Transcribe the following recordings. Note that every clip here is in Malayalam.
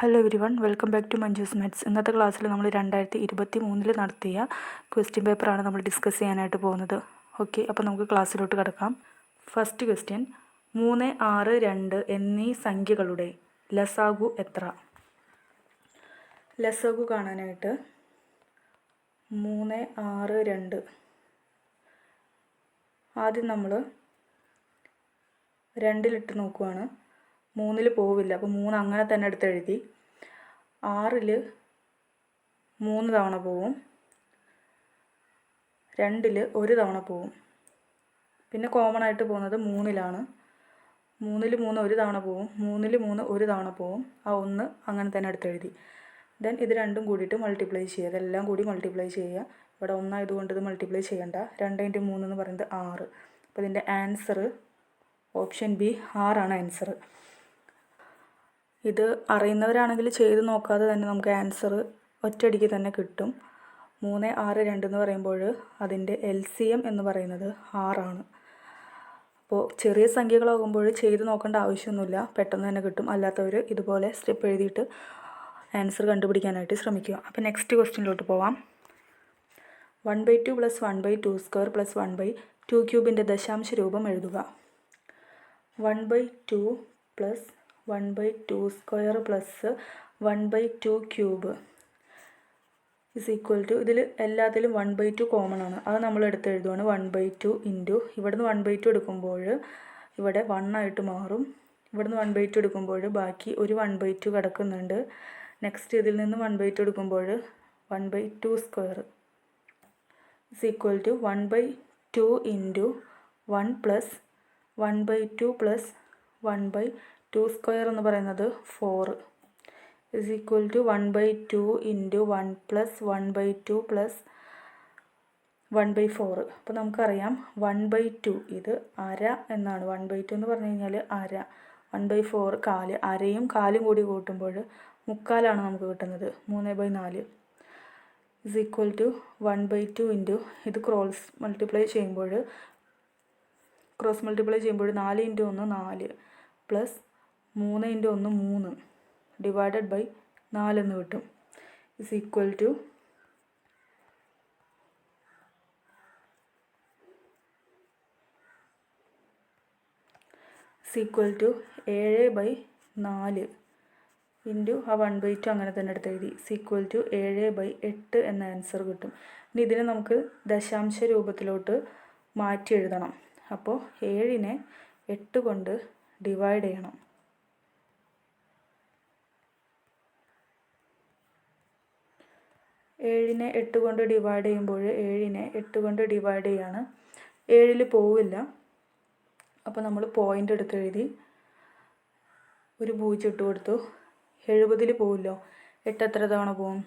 Hello everyone welcome back to Manju's maths ഇന്നത്തെ ക്ലാസ്സിൽ നമ്മൾ രണ്ടായിരത്തി ഇരുപത്തി മൂന്നിൽ നടത്തിയ ക്വസ്റ്റ്യൻ പേപ്പറാണ് നമ്മൾ ഡിസ്കസ് ചെയ്യാനായിട്ട് പോകുന്നത്. ഓക്കെ അപ്പോൾ നമുക്ക് ക്ലാസ്സിലോട്ട് കിടക്കാം. ഫസ്റ്റ് ക്വസ്റ്റ്യൻ മൂന്ന് ആറ് രണ്ട് എന്നീ സംഖ്യകളുടെ ലസാഗു എത്ര? ലസാഗു കാണാനായിട്ട് മൂന്ന് ആറ് രണ്ട്. ആദ്യം നമ്മൾ രണ്ടിലിട്ട് നോക്കുവാണ്. മൂന്നിൽ പോവില്ല. അപ്പോൾ മൂന്ന് അങ്ങനെ തന്നെ എടുത്ത് എഴുതി ആറിൽ മൂന്ന് തവണ പോവും. രണ്ടിൽ ഒരു തവണ പോവും. പിന്നെ കോമൺ ആയിട്ട് പോകുന്നത് മൂന്നിലാണ്. മൂന്നിൽ മൂന്ന് ഒരു തവണ പോവും. മൂന്നിൽ മൂന്ന് ഒരു തവണ പോവും. ആ ഒന്ന് അങ്ങനെ തന്നെ എടുത്തെഴുതി. ദെൻ ഇത് രണ്ടും കൂടിയിട്ട് മൾട്ടിപ്ലൈ ചെയ്യുക. ഇതെല്ലാം കൂടി മൾട്ടിപ്ലൈ ചെയ്യുക. ഇവിടെ ഒന്നായതുകൊണ്ട് ഇത് മൾട്ടിപ്ലൈ ചെയ്യണ്ട. രണ്ട് ഇന്റു മൂന്ന് എന്ന് പറയുന്നത് ആറ്. അപ്പോൾ ഇതിന്റെ ആൻസർ ഓപ്ഷൻ ബി ആറാണ് ആൻസർ ഇത് അറിയുന്നവരാണെങ്കിൽ ചെയ്ത് നോക്കാതെ തന്നെ നമുക്ക് ആൻസർ ഒറ്റയടിക്ക് തന്നെ കിട്ടും. മൂന്ന് ആറ് രണ്ട് എന്ന് പറയുമ്പോൾ അതിന്റെ എൽ സി എം എന്ന് പറയുന്നത് ആറാണ് അപ്പോൾ ചെറിയ സംഖ്യകളാകുമ്പോൾ ചെയ്ത് നോക്കേണ്ട ആവശ്യമൊന്നുമില്ല. പെട്ടെന്ന് തന്നെ കിട്ടും. അല്ലാത്തവർ ഇതുപോലെ സ്റ്റെപ്പ് എഴുതിയിട്ട് ആൻസർ കണ്ടുപിടിക്കാനായിട്ട് ശ്രമിക്കുക. അപ്പോൾ നെക്സ്റ്റ് ക്വസ്റ്റ്യനിലോട്ട് പോവാം. One by two plus one by two square plus one by two ക്യൂബിന്റെ ദശാംശ രൂപം എഴുതുക. One by two plus one by two square plus one by two cube is equal to ഇതിൽ എല്ലാത്തിലും വൺ ബൈ ടു കോമൺ ആണ് അത് നമ്മൾ എടുത്ത് എഴുതുവാണ് വൺ ബൈ ടു ഇന്റു ഇവിടുന്ന് വൺ ബൈ ടു എടുക്കുമ്പോൾ ഇവിടെ വൺ ആയിട്ട് മാറും ഇവിടുന്ന് വൺ ബൈ ടു എടുക്കുമ്പോൾ ബാക്കി ഒരു വൺ ബൈ ടു കിടക്കുന്നുണ്ട് നെക്സ്റ്റ് ഇതിൽ നിന്ന് വൺ ബൈ ടു എടുക്കുമ്പോൾ one by two square is equal to one by two into one plus one by two plus one by two square എന്ന് പറയുന്നത് four is equal to one by two into one plus one by two plus one ബൈ ഫോർ അപ്പോൾ നമുക്കറിയാം വൺ ബൈ ടു ഇത് അര എന്നാണ്. വൺ ബൈ ടു എന്ന് പറഞ്ഞു കഴിഞ്ഞാൽ അര. വൺ ബൈ ഫോർ കാൽ. അരയും കാലും കൂടി കൂട്ടുമ്പോൾ മുക്കാലാണ് നമുക്ക് കിട്ടുന്നത്. മൂന്ന് ബൈ നാല്. Is equal to one by two into ഇത് ക്രോസ് മൾട്ടിപ്ലൈ ചെയ്യുമ്പോൾ ക്രോസ് മൾട്ടിപ്ലൈ ചെയ്യുമ്പോൾ നാല് ഇന്റു ഒന്ന് നാല് പ്ലസ് മൂന്ന് ഇന്റു ഒന്ന് മൂന്ന് ഡിവൈഡഡ് ബൈ നാലെന്ന് കിട്ടും. Is equal to equal to ഏഴ് ബൈ നാല് ഇന്റു ആ വൺ ബൈ ടു അങ്ങനെ തന്നെ എടുത്ത് എഴുതി. സീക്വൽ ടു ഏഴ് ബൈ എട്ട് എന്ന ആൻസർ കിട്ടും. ഇനി ഇതിനെ നമുക്ക് ദശാംശ രൂപത്തിലോട്ട് മാറ്റി എഴുതണം. അപ്പോൾ ഏഴിനെ എട്ട് കൊണ്ട് ഡിവൈഡ് ചെയ്യണം. ഏഴിനെ എട്ട് കൊണ്ട് ഡിവൈഡ് ചെയ്യുമ്പോൾ ഏഴിനെ എട്ട് കൊണ്ട് ഡിവൈഡ് ചെയ്യാണ്. ഏഴിൽ പോവില്ല. അപ്പോൾ നമ്മൾ പോയിന്റ് എടുത്ത് എഴുതി. ഒരു പൂജ്യം ഇട്ട് കൊടുത്തു. എഴുപതിൽ പോവില്ലോ. എട്ട് എത്ര തവണ പോവും?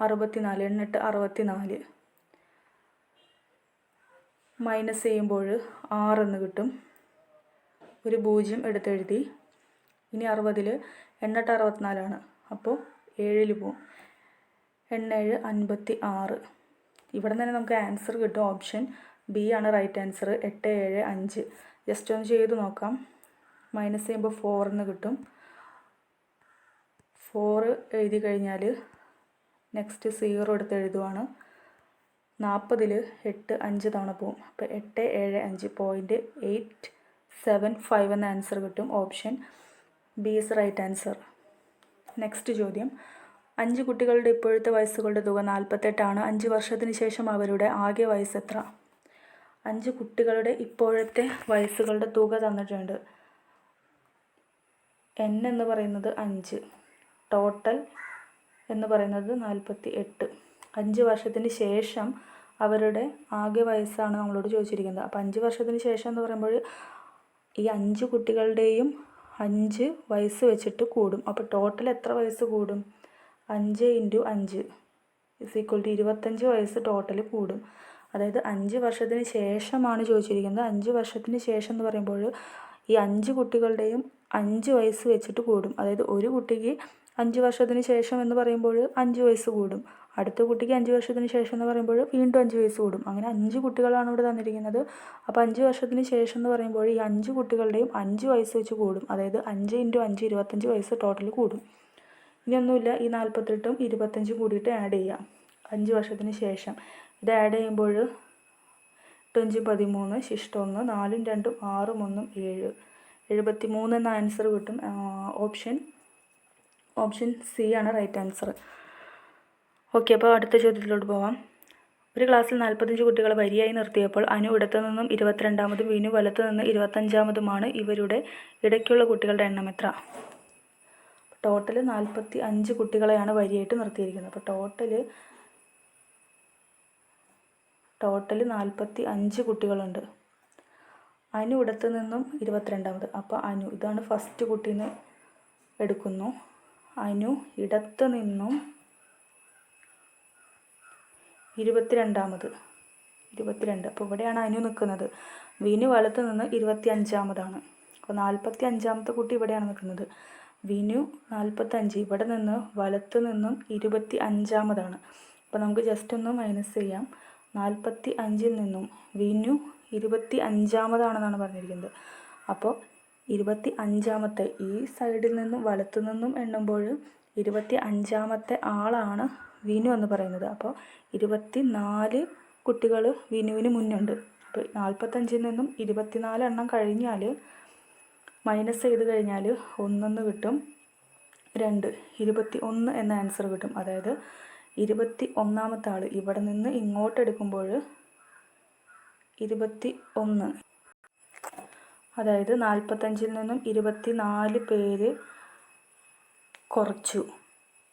അറുപത്തിനാല്. എണ്ണെട്ട് അറുപത്തിനാല്. മൈനസ് ചെയ്യുമ്പോൾ ആറെന്ന് കിട്ടും. ഒരു പൂജ്യം എടുത്തെഴുതി ഇനി അറുപതിൽ എണ്ണെട്ട് അറുപത്തിനാലാണ്. അപ്പോൾ ഏഴിൽ പോവും. എണ്ണേഴ് അൻപത്തി ആറ്. ഇവിടെ തന്നെ നമുക്ക് ആൻസർ കിട്ടും. ഓപ്ഷൻ ബി ആണ് റൈറ്റ് ആൻസർ എട്ട് ഏഴ് അഞ്ച്. ജസ്റ്റ് ഒന്ന് ചെയ്ത് നോക്കാം. മൈനസ് ചെയ്യുമ്പോൾ ഫോറിന്ന് കിട്ടും. ഫോറ് എഴുതി കഴിഞ്ഞാൽ നെക്സ്റ്റ് സീറോ എടുത്ത് എഴുതുവാണ്. നാൽപ്പതിൽ എട്ട് അഞ്ച് തവണ പോവും. അപ്പോൾ എട്ട് ഏഴ് അഞ്ച്. പോയിന്റ് എയ്റ്റ് സെവൻ ഫൈവ് എന്ന ആൻസർ കിട്ടും. Option B is right answer next ചോദ്യം. അഞ്ച് കുട്ടികളുടെ ഇപ്പോഴത്തെ വയസ്സുകളുടെ തുക നാൽപ്പത്തെട്ടാണ് അഞ്ച് വർഷത്തിന് ശേഷം അവരുടെ ആകെ വയസ്സ് എത്ര? അഞ്ച് കുട്ടികളുടെ ഇപ്പോഴത്തെ വയസ്സുകളുടെ തുക തന്നിട്ടുണ്ട്. എൻ എന്ന് പറയുന്നത് അഞ്ച്. ടോട്ടൽ എന്ന് പറയുന്നത് നാൽപ്പത്തി എട്ട് അഞ്ച് വർഷത്തിന് ശേഷം അവരുടെ ആകെ വയസ്സാണ് നമ്മളോട് ചോദിച്ചിരിക്കുന്നത്. അപ്പോൾ അഞ്ച് വർഷത്തിന് ശേഷം എന്ന് പറയുമ്പോൾ ഈ അഞ്ച് കുട്ടികളുടെയും അഞ്ച് വയസ്സ് വെച്ചിട്ട് കൂടും. അപ്പോൾ ടോട്ടൽ എത്ര വയസ്സ് കൂടും? അഞ്ച് ഇന്റു അഞ്ച് ഇസ് ഈക്വൽ ടു ഇരുപത്തഞ്ച് വയസ്സ് ടോട്ടൽ കൂടും. അതായത് അഞ്ച് വർഷത്തിന് ശേഷമാണ് ചോദിച്ചിരിക്കുന്നത്. അഞ്ച് വർഷത്തിന് ശേഷം എന്ന് പറയുമ്പോൾ ഈ അഞ്ച് കുട്ടികളുടെയും അഞ്ച് വയസ്സ് വെച്ചിട്ട് കൂടും. അതായത് ഒരു കുട്ടിക്ക് അഞ്ച് വർഷത്തിന് ശേഷം എന്ന് പറയുമ്പോൾ അഞ്ച് വയസ്സ് കൂടും. അടുത്ത കുട്ടിക്ക് അഞ്ച് വർഷത്തിന് ശേഷം എന്ന് പറയുമ്പോൾ വീണ്ടും അഞ്ച് വയസ്സ് കൂടും. അങ്ങനെ അഞ്ച് കുട്ടികളാണ് ഇവിടെ തന്നിരിക്കുന്നത്. അപ്പോൾ അഞ്ച് വർഷത്തിന് ശേഷം എന്ന് പറയുമ്പോൾ ഈ അഞ്ച് കുട്ടികളുടെയും അഞ്ച് വയസ്സ് വെച്ച് കൂടും. അതായത് അഞ്ച് ഇന്റു അഞ്ച് ഇരുപത്തഞ്ച് വയസ്സ് ടോട്ടൽ കൂടും. ഇനിയൊന്നുമില്ല ഈ നാൽപ്പത്തെട്ടും ഇരുപത്തഞ്ചും കൂടിയിട്ട് ആഡ് ചെയ്യാം. അഞ്ച് വർഷത്തിന് ശേഷം ഇത് ആഡ് ചെയ്യുമ്പോൾ എട്ടഞ്ച് പതിമൂന്ന് ശിഷ്ടം ഒന്ന് നാലും രണ്ടും ആറും ഒന്നും ഏഴ്. എഴുപത്തി മൂന്ന് എന്ന ആൻസർ കിട്ടും. ഓപ്ഷൻ ഓപ്ഷൻ സി ആണ് റൈറ്റ് ആൻസർ ഓക്കെ അപ്പോൾ അടുത്ത ചോദ്യത്തിലോട്ട് പോവാം. ഒരു ക്ലാസ്സിൽ നാൽപ്പത്തഞ്ച് കുട്ടികൾ വരിയായി നിർത്തിയപ്പോൾ അനു ഇടത്തു നിന്നും ഇരുപത്തിരണ്ടാമതും വിനു വലത്തു നിന്ന് ഇരുപത്തഞ്ചാമതുമാണ് ഇവരുടെ ഇടയ്ക്കുള്ള കുട്ടികളുടെ എണ്ണം എത്ര? ടോട്ടൽ നാൽപ്പത്തി അഞ്ച് കുട്ടികളെയാണ് വരിയായിട്ട് നിർത്തിയിരിക്കുന്നത്. അപ്പോൾ ടോട്ടൽ ടോട്ടൽ നാൽപ്പത്തി അഞ്ച് കുട്ടികളുണ്ട്. അനു ഇടത്ത് നിന്നും ഇരുപത്തിരണ്ടാമത്. അപ്പോൾ അനു ഇതാണ് ഫസ്റ്റ് കുട്ടീനെ എടുക്കുന്നു. അനു ഇടത്ത് നിന്നും ഇരുപത്തിരണ്ടാമത്. ഇരുപത്തിരണ്ട്. അപ്പോൾ ഇവിടെയാണ് അനു നിൽക്കുന്നത് വിനു വലത്ത് നിന്ന് ഇരുപത്തി അഞ്ചാമതാണ് അപ്പോൾ നാൽപ്പത്തി അഞ്ചാമത്തെ കുട്ടി ഇവിടെയാണ് നിൽക്കുന്നത് വിനു നാൽപ്പത്തഞ്ച് ഇവിടെ നിന്ന് വലത്ത് നിന്നും ഇരുപത്തി അഞ്ചാമതാണ്. അപ്പോൾ നമുക്ക് ജസ്റ്റ് ഒന്ന് മൈനസ് ചെയ്യാം. നാൽപ്പത്തി അഞ്ചിൽ നിന്നും വിനു ഇരുപത്തി അഞ്ചാമതാണെന്നാണ് പറഞ്ഞിരിക്കുന്നത്. അപ്പോൾ ഇരുപത്തി അഞ്ചാമത്തെ ഈ സൈഡിൽ നിന്നും വലത്തു നിന്നും എണ്ണുമ്പോൾ ഇരുപത്തി അഞ്ചാമത്തെ ആളാണ് വിനു എന്ന് പറയുന്നത്. അപ്പോൾ ഇരുപത്തി നാല് കുട്ടികൾ വിനുവിന് മുന്നുണ്ട്. അപ്പോൾ നാൽപ്പത്തഞ്ചിൽ നിന്നും ഇരുപത്തിനാല് എണ്ണം കഴിഞ്ഞാൽ മൈനസ് ചെയ്ത് കഴിഞ്ഞാൽ ഒന്നെന്ന് കിട്ടും. രണ്ട് ഇരുപത്തി ഒന്ന് എന്ന ആൻസർ കിട്ടും. അതായത് ഇരുപത്തി ഒന്നാമത്തെ ആൾ ഇവിടെ നിന്ന് ഇങ്ങോട്ട് എടുക്കുമ്പോൾ ഇരുപത്തി ഒന്ന്. അതായത് നാൽപ്പത്തഞ്ചിൽ നിന്നും ഇരുപത്തി നാല് പേര് കുറച്ചു.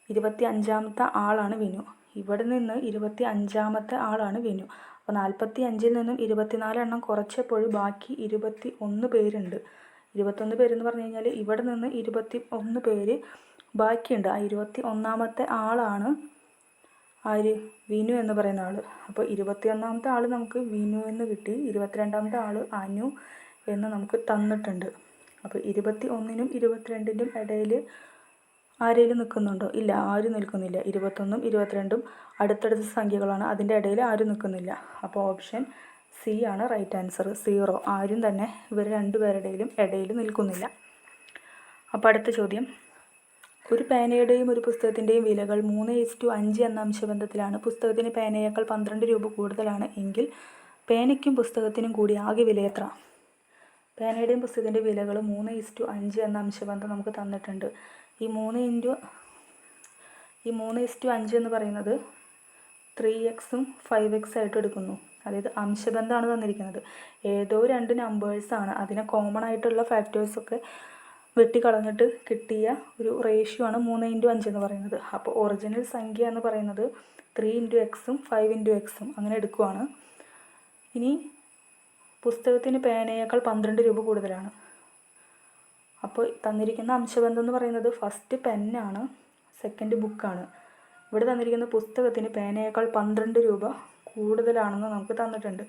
ഇരുപത്തി അഞ്ചാമത്തെ ആളാണ് വിനു. ഇവിടെ നിന്ന് ഇരുപത്തി അഞ്ചാമത്തെ ആളാണ് വിനു. അപ്പോൾ നാൽപ്പത്തി അഞ്ചിൽ നിന്നും ഇരുപത്തിനാല് എണ്ണം കുറച്ചപ്പോൾ ബാക്കി ഇരുപത്തി ഒന്ന് പേരുണ്ട്. ഇരുപത്തൊന്ന് പേരെന്ന് പറഞ്ഞു കഴിഞ്ഞാൽ ഇവിടെ നിന്ന് ഇരുപത്തി ഒന്ന് പേര് ബാക്കിയുണ്ട്. ആ ഇരുപത്തി ഒന്നാമത്തെ ആളാണ് ആര്? വിനു എന്ന് പറയുന്ന ആൾ അപ്പോൾ ഇരുപത്തി ഒന്നാമത്തെ ആൾ നമുക്ക് വിനു എന്ന് കിട്ടി. ഇരുപത്തിരണ്ടാമത്തെ ആൾ അനു എന്ന് നമുക്ക് തന്നിട്ടുണ്ട്. അപ്പോൾ ഇരുപത്തി ഒന്നിനും ഇരുപത്തിരണ്ടിനും ഇടയിൽ ആരെങ്കിലും നിൽക്കുന്നുണ്ടോ ഇല്ല ആരും നിൽക്കുന്നില്ല. ഇരുപത്തൊന്നും ഇരുപത്തിരണ്ടും അടുത്തടുത്ത സംഖ്യകളാണ്. അതിന്റെ ഇടയിൽ ആരും നിൽക്കുന്നില്ല അപ്പോൾ ഓപ്ഷൻ സി ആണ് റൈറ്റ് ആൻസർ. സീറോ. ആരും തന്നെ ഇവർ രണ്ടുപേരുടെയും ഇടയിൽ നിൽക്കുന്നില്ല. അപ്പോൾ അടുത്ത ചോദ്യം. ഒരു പേനയുടെയും ഒരു പുസ്തകത്തിന്റെയും വിലകൾ മൂന്ന് എസ് ടു അഞ്ച് എന്ന അംശബന്ധത്തിലാണ്. പുസ്തകത്തിന് പേനയേക്കാൾ പന്ത്രണ്ട് രൂപ കൂടുതലാണ് എങ്കിൽ പേനയ്ക്കും പുസ്തകത്തിനും കൂടി ആകെ വില എത്ര? പേനയുടെയും പുസ്തകത്തിന്റെ വിലകൾ മൂന്ന് ഈസ് ടു അഞ്ച് എന്ന അംശബന്ധം നമുക്ക് തന്നിട്ടുണ്ട്. ഈ മൂന്ന് ഇന്റു ഈ മൂന്ന് ഈസ് ടു അഞ്ച് എന്ന് പറയുന്നത് ത്രീ എക്സും ഫൈവ് എക്സ് ആയിട്ട് എടുക്കുന്നു. അതായത് അംശബന്ധമാണ് തന്നിരിക്കുന്നത്. ഏതോ രണ്ട് നമ്പേഴ്സാണ് അതിനെ കോമൺ ആയിട്ടുള്ള ഫാക്ടേഴ്സൊക്കെ വെട്ടിക്കളഞ്ഞിട്ട് കിട്ടിയ ഒരു റേഷ്യോ ആണ് മൂന്ന് ഇന്റു അഞ്ച് എന്ന് പറയുന്നത്. അപ്പോൾ ഒറിജിനൽ സംഖ്യ എന്ന് പറയുന്നത് ത്രീ ഇന്റു എക്സും ഫൈവ് ഇന്റു എക്സും അങ്ങനെ എടുക്കുവാണ്. ഇനി പുസ്തകത്തിന് പേനയേക്കാൾ പന്ത്രണ്ട് രൂപ കൂടുതലാണ്. അപ്പോൾ തന്നിരിക്കുന്ന അംശബന്ധം എന്ന് പറയുന്നത് ഫസ്റ്റ് പെന്നാണ് സെക്കൻഡ് ബുക്കാണ് ഇവിടെ തന്നിരിക്കുന്ന പുസ്തകത്തിന് പേനയേക്കാൾ പന്ത്രണ്ട് രൂപ കൂടുതലാണെന്ന് നമുക്ക് തന്നിട്ടുണ്ട്.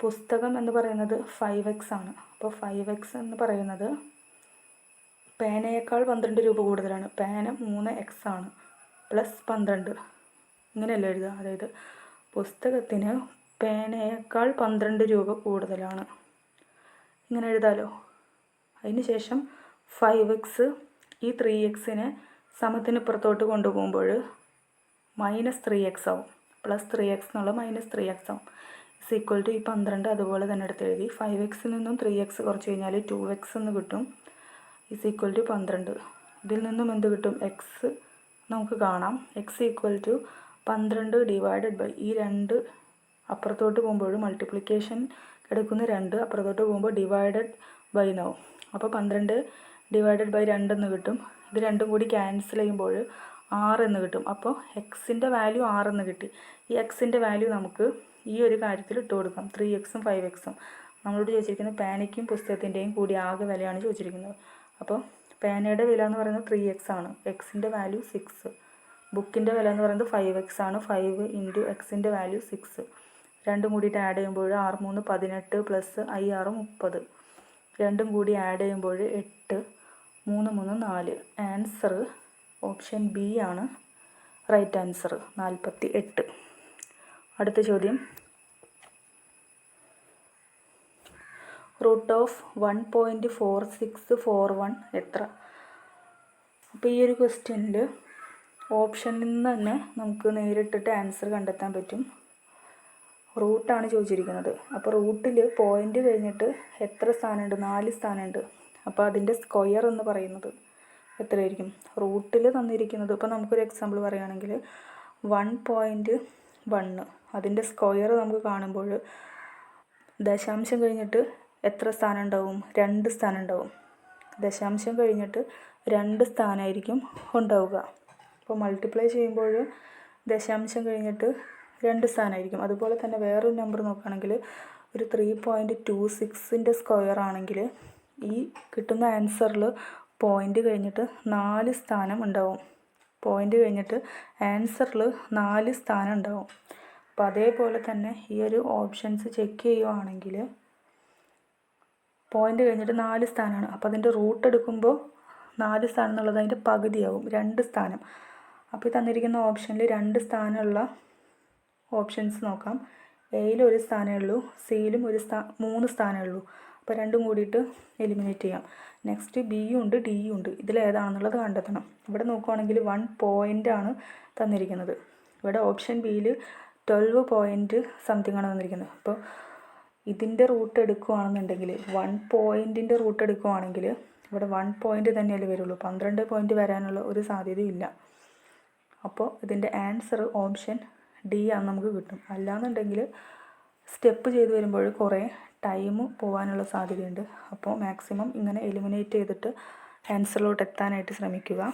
പുസ്തകം എന്ന് പറയുന്നത് ഫൈവ് എക്സ് ആണ്. അപ്പോൾ ഫൈവ് എക്സ് എന്ന് പറയുന്നത് പേനയേക്കാൾ പന്ത്രണ്ട് രൂപ കൂടുതലാണ്. പേന മൂന്ന് എക്സ് ആണ്. പ്ലസ് പന്ത്രണ്ട്. ഇങ്ങനെയല്ല എഴുതുക. അതായത് പുസ്തകത്തിന് പേനയേക്കാൾ പന്ത്രണ്ട് രൂപ കൂടുതലാണ്. ഇങ്ങനെ എഴുതാലോ. അതിന് ശേഷം ഫൈവ് എക്സ് ഈ ത്രീ എക്സിനെ സമത്തിന് പുറത്തോട്ട് കൊണ്ടുപോകുമ്പോൾ മൈനസ് ത്രീ എക്സ് ആവും. പ്ലസ് ത്രീ എക്സ് എന്നുള്ള മൈനസ് ത്രീ എക്സ്. ആവും ഇസ് ഈക്വൽ ടു ഈ പന്ത്രണ്ട് അതുപോലെ തന്നെ എടുത്ത് എഴുതി. ഫൈവ് എക്സിൽ നിന്നും ത്രീ എക്സ് കുറച്ച് കഴിഞ്ഞാൽ ടു എക്സ് എന്ന് കിട്ടും. ഇസ് ഈക്വൽ ടു പന്ത്രണ്ട്. ഇതിൽ നിന്നും എന്ത് കിട്ടും? എക്സ് നമുക്ക് കാണാം. എക്സ് ഈക്വൽ ടു പന്ത്രണ്ട് ഡിവൈഡഡ് ബൈ ഈ രണ്ട് അപ്പുറത്തോട്ട് പോകുമ്പോൾ മൾട്ടിപ്ലിക്കേഷൻ എടുക്കുന്ന രണ്ട് അപ്പുറത്തോട്ട് പോകുമ്പോൾ ഡിവൈഡഡ് ബൈ എന്നാവും അപ്പോൾ പന്ത്രണ്ട് ഡിവൈഡഡ് ബൈ രണ്ടെന്ന് കിട്ടും. ഇത് രണ്ടും കൂടി ക്യാൻസൽ ചെയ്യുമ്പോൾ ആറ് എന്ന് കിട്ടും. അപ്പോൾ എക്സിന്റെ വാല്യൂ ആറെന്ന് കിട്ടി. ഈ എക്സിന്റെ വാല്യൂ നമുക്ക് ഈ ഒരു കാര്യത്തിൽ ഇട്ട് കൊടുക്കാം. ത്രീ എക്സും ഫൈവ് എക്സും നമ്മളോട് ചോദിച്ചിരിക്കുന്നത് പേനയ്ക്കും പുസ്തകത്തിന്റെയും കൂടി ആകെ വിലയാണ് ചോദിച്ചിരിക്കുന്നത്. അപ്പോൾ പേനയുടെ വില എന്ന് പറയുന്നത് ത്രീ എക്സ് ആണ്. എക്സിന്റെ വാല്യൂ സിക്സ് ബുക്കിന്റെ വില എന്ന് പറയുന്നത് ഫൈവ് എക്സ് ആണ്. ഫൈവ് ഇന്റു എക്സിന്റെ വാല്യൂ സിക്സ് രണ്ടും കൂടിയിട്ട് ആഡ് ചെയ്യുമ്പോൾ ആറ് മൂന്ന് പതിനെട്ട് പ്ലസ് ഐ ആറ് മുപ്പത്. രണ്ടും കൂടി ആഡ് ചെയ്യുമ്പോൾ എട്ട് മൂന്ന് മൂന്ന് നാല്. ആൻസർ ഓപ്ഷൻ ബി ആണ് റൈറ്റ് ആൻസർ നാൽപ്പത്തി എട്ട് അടുത്ത ചോദ്യം. Root of one point four six four one എത്ര? അപ്പോൾ ഈ ഒരു ക്വസ്റ്റ്യനിൽ ഓപ്ഷനിൽ നിന്ന് തന്നെ നമുക്ക് നേരിട്ടിട്ട് ആൻസർ കണ്ടെത്താൻ പറ്റും. റൂട്ടാണ് ചോദിച്ചിരിക്കുന്നത്. അപ്പോൾ റൂട്ടിൽ പോയിന്റ് കഴിഞ്ഞിട്ട് എത്ര സ്ഥാനമുണ്ട്? നാല് സ്ഥാനമുണ്ട്. അപ്പോൾ അതിന്റെ സ്ക്വയർ എന്ന് പറയുന്നത്. എത്രയായിരിക്കും? റൂട്ടിൽ തന്നിരിക്കുന്നത് ഇപ്പോൾ നമുക്കൊരു എക്സാമ്പിൾ പറയുകയാണെങ്കിൽ വൺ പോയിന്റ് വണ്ണ് അതിന്റെ സ്ക്വയർ നമുക്ക് കാണുമ്പോൾ ദശാംശം കഴിഞ്ഞിട്ട് എത്ര സ്ഥാനം ഉണ്ടാവും? രണ്ട് സ്ഥാനം ഉണ്ടാവും. ദശാംശം കഴിഞ്ഞിട്ട് രണ്ട് സ്ഥാനമായിരിക്കും ഉണ്ടാവുക. അപ്പോൾ മൾട്ടിപ്ലൈ ചെയ്യുമ്പോൾ ദശാംശം കഴിഞ്ഞിട്ട് രണ്ട് സ്ഥാനമായിരിക്കും അതുപോലെ തന്നെ വേറൊരു നമ്പർ നോക്കുകയാണെങ്കിൽ ഒരു ത്രീ പോയിന്റ് ടു സിക്സിന്റെ സ്ക്വയർ ആണെങ്കിൽ ഈ കിട്ടുന്ന ആൻസറിൽ പോയിന്റ് കഴിഞ്ഞിട്ട് നാല് സ്ഥാനം ഉണ്ടാവും. പോയിന്റ് കഴിഞ്ഞിട്ട് ആൻസറിൽ നാല് സ്ഥാനം ഉണ്ടാവും. അപ്പോൾ അതേപോലെ തന്നെ ഈ ഒരു ഓപ്ഷൻസ് ചെക്ക് ചെയ്യുവാണെങ്കിൽ പോയിന്റ് കഴിഞ്ഞിട്ട് നാല് സ്ഥാനമാണ്. അപ്പോൾ അതിന്റെ റൂട്ട് എടുക്കുമ്പോൾ നാല് സ്ഥാനം എന്നുള്ളത് അതിന്റെ പകുതിയാവും. രണ്ട് സ്ഥാനം. അപ്പോൾ ഈ തന്നിരിക്കുന്ന ഓപ്ഷനിൽ രണ്ട് സ്ഥാനമുള്ള ഓപ്ഷൻസ് നോക്കാം. എയിലും ഒരു സ്ഥാനമേ ഉള്ളൂ. സിയിലും ഒരു സ്ഥാ മൂന്ന് സ്ഥാനമേ ഉള്ളൂ. അപ്പോൾ രണ്ടും കൂടിയിട്ട് എലിമിനേറ്റ് ചെയ്യാം. നെക്സ്റ്റ് ബിയും ഉണ്ട് ഡിയും ഉണ്ട്. ഇതിൽ ഇതിലേതാണെന്നുള്ളത് കണ്ടെത്തണം. ഇവിടെ നോക്കുവാണെങ്കിൽ വൺ പോയിന്റ് ആണ് തന്നിരിക്കുന്നത്. ഇവിടെ ഓപ്ഷൻ ബിയിൽ ട്വൽവ് പോയിന്റ് സംതിങ് ആണ് തന്നിരിക്കുന്നത്. അപ്പോൾ ഇതിന്റെ റൂട്ട് എടുക്കുകയാണെന്നുണ്ടെങ്കിൽ വൺ പോയിന്റിന്റെ റൂട്ട് എടുക്കുകയാണെങ്കിൽ ഇവിടെ വൺ പോയിന്റ് തന്നെയല്ലേ വരുള്ളൂ. പന്ത്രണ്ട് പോയിന്റ് വരാനുള്ള ഒരു സാധ്യതയില്ല. അപ്പോൾ ഇതിന്റെ ആൻസർ ഓപ്ഷൻ ഡി ആണ് നമുക്ക് കിട്ടും. അല്ലാന്നുണ്ടെങ്കിൽ സ്റ്റെപ്പ് ചെയ്ത് വരുമ്പോൾ കുറേ ടൈം പോകാനുള്ള സാധ്യതയുണ്ട്. അപ്പോൾ മാക്സിമം ഇങ്ങനെ എലിമിനേറ്റ് ചെയ്തിട്ട് ആൻസറിലോട്ട് എത്താനായിട്ട് ശ്രമിക്കുക.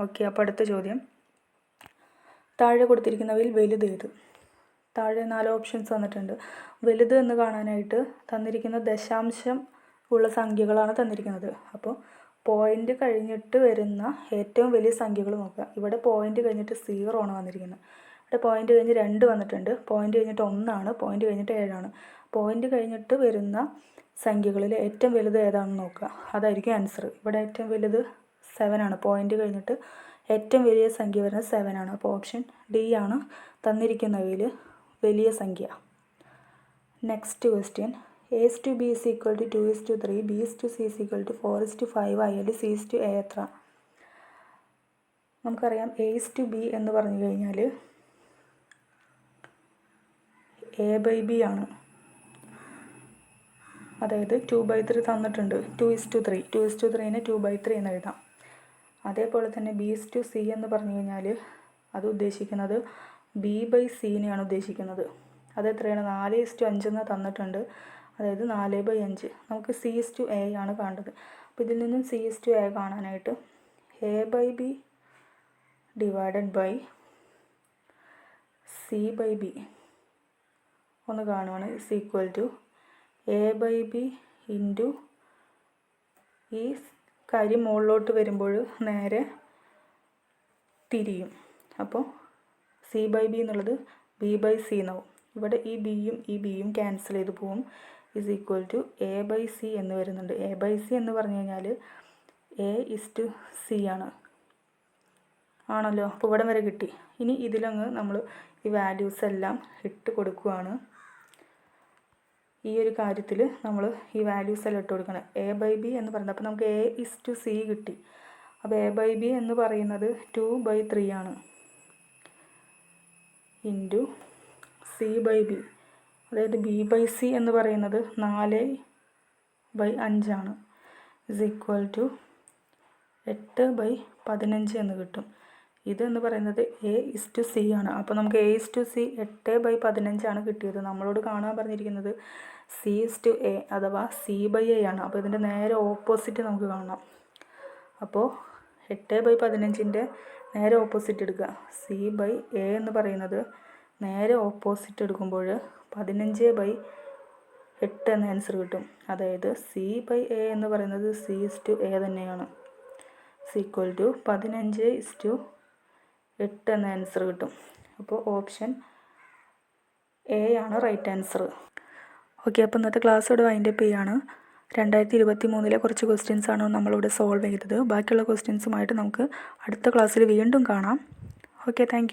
ഓക്കെ അപ്പോൾ അടുത്ത ചോദ്യം. താഴെ കൊടുത്തിരിക്കുന്നവയിൽ വലുത് ഏത്? താഴെ നാല് ഓപ്ഷൻസ് തന്നിട്ടുണ്ട്. വലുത് എന്ന് കാണാനായിട്ട് തന്നിരിക്കുന്ന ദശാംശം ഉള്ള സംഖ്യകളാണ് തന്നിരിക്കുന്നത്. അപ്പോൾ പോയിന്റ് കഴിഞ്ഞിട്ട് വരുന്ന ഏറ്റവും വലിയ സംഖ്യകൾ നോക്കുക. ഇവിടെ പോയിന്റ് കഴിഞ്ഞിട്ട് സീറോ ആണ് വന്നിരിക്കുന്നത്. ഇവിടെ പോയിന്റ് കഴിഞ്ഞ് രണ്ട് വന്നിട്ടുണ്ട്. പോയിന്റ് കഴിഞ്ഞിട്ട് ഒന്നാണ്. പോയിന്റ് കഴിഞ്ഞിട്ട് ഏഴാണ്. പോയിന്റ് കഴിഞ്ഞിട്ട് വരുന്ന സംഖ്യകളിൽ ഏറ്റവും വലുത് ഏതാണെന്ന് നോക്കുക. അതായിരിക്കും ആൻസർ ഇവിടെ ഏറ്റവും വലുത് സെവൻ ആണ്. പോയിന്റ് കഴിഞ്ഞിട്ട് ഏറ്റവും വലിയ സംഖ്യ വരുന്നത് സെവൻ ആണ്. അപ്പോൾ ഓപ്ഷൻ ഡി ആണ് തന്നിരിക്കുന്നവയിൽ വലിയ സംഖ്യ. Next question A is to B is equal to two is to three B is to C is equal to four is to five ആയാൽ സി ഇസ് ടു എ എത്ര? നമുക്കറിയാം എ ഇസ് ടു ബി എന്ന് പറഞ്ഞു കഴിഞ്ഞാൽ എ ബൈ ബി ആണ്. അതായത് ടു ബൈ ത്രീ തന്നിട്ടുണ്ട്. Two is to three two is to ത്രീനെ two by three എന്ന് എഴുതാം. അതേപോലെ തന്നെ ബി ഇസ് ടു സി എന്ന് പറഞ്ഞു കഴിഞ്ഞാൽ അത് ഉദ്ദേശിക്കുന്നത് ബി ബൈ സീനെയാണ് ഉദ്ദേശിക്കുന്നത്. അത് എത്രയാണ്? നാല് ഇസ് ടു അഞ്ചെന്ന് തന്നിട്ടുണ്ട്. അതായത് നാല് ബൈ അഞ്ച്. നമുക്ക് സി ഇസ് ടു എ ആണ് കാണേണ്ടത് അപ്പോൾ ഇതിൽ നിന്നും സി ഇസ് ടു എ കാണാനായിട്ട് A by B divided by C by B ഒന്ന് കാണുവാണ്. Is equal to A by B into ഈ കാര്യം മുകളിലോട്ട് വരുമ്പോൾ നേരെ തിരിയും. അപ്പോൾ സി ബൈ ബി എന്നുള്ളത് ബി ബൈ സി എന്നാവും. ഇവിടെ ഈ ബിയും ഈ ബിയും ക്യാൻസൽ ചെയ്ത് പോവും. Is equal to A by C എന്ന് വരുന്നുണ്ട്. എ ബൈ സി എന്ന് പറഞ്ഞു കഴിഞ്ഞാൽ എ ഇസ് ടു സി ആണ്. ആണല്ലോ? അപ്പോൾ ഇവിടം വരെ കിട്ടി. ഇനി ഇതിലങ്ങ് നമ്മൾ ഈ വാല്യൂസ് എല്ലാം ഇട്ട് കൊടുക്കുകയാണ് ഈ ഒരു കാര്യത്തിൽ നമ്മൾ ഈ വാല്യൂസ് എല്ലാം ഇട്ട് കൊടുക്കണം. എ ബൈ ബി എന്ന് പറയുന്നത് അപ്പോൾ നമുക്ക് എ ഇസ് ടു സി കിട്ടി. അപ്പോൾ എ ബൈ ബി എന്ന് പറയുന്നത് ടു ബൈ ത്രീ ആണ്. ഇന്റു സി ബൈ ബി അതായത് ബി ബൈ സി എന്ന് പറയുന്നത് നാല് ബൈ അഞ്ചാണ് ഇസ് ഈക്വൽ ടു എട്ട് ബൈ പതിനഞ്ച് എന്ന് കിട്ടും. ഇതെന്ന് പറയുന്നത് എ ഇസ് ടു സി ആണ്. അപ്പോൾ നമുക്ക് എ ഇസ് ടു സി എട്ട് ബൈ പതിനഞ്ചാണ് കിട്ടിയത്. നമ്മളോട് കാണാൻ പറഞ്ഞിരിക്കുന്നത് സി ഇസ് ടു എ അഥവാ സി ബൈ എ ആണ്. അപ്പോൾ ഇതിന്റെ നേരെ ഓപ്പോസിറ്റ് നമുക്ക് കാണാം. അപ്പോൾ എട്ട് ബൈ പതിനഞ്ചിന്റെ നേരെ ഓപ്പോസിറ്റ് എടുക്കുക. സി ബൈ എ എന്ന് പറയുന്നത് നേരെ ഓപ്പോസിറ്റ് എടുക്കുമ്പോൾ പതിനഞ്ച് ബൈ എട്ട് എന്ന ആൻസർ കിട്ടും. അതായത് സി ബൈ എ എന്ന് പറയുന്നത് സി ഇസ് ടു എ തന്നെയാണ്. സീക്വൽ ടു പതിനഞ്ച് ഇസ് ടു എട്ട് എന്ന ആൻസർ കിട്ടും. അപ്പോൾ ഓപ്ഷൻ എ ആണ് റൈറ്റ് ആൻസർ ഓക്കെ അപ്പോൾ ഇന്നത്തെ ക്ലാസ് ഇവിടെ വൈൻഡ് അപ്പ് ചെയ്യാണ്. രണ്ടായിരത്തി ഇരുപത്തി മൂന്നിലെ കുറച്ച് ക്വസ്റ്റ്യൻസ് ആണ് നമ്മളിവിടെ സോൾവ് ചെയ്തത്. ബാക്കിയുള്ള ക്വസ്റ്റ്യൻസുമായിട്ട് നമുക്ക് അടുത്ത ക്ലാസ്സിൽ വീണ്ടും കാണാം. Okay thank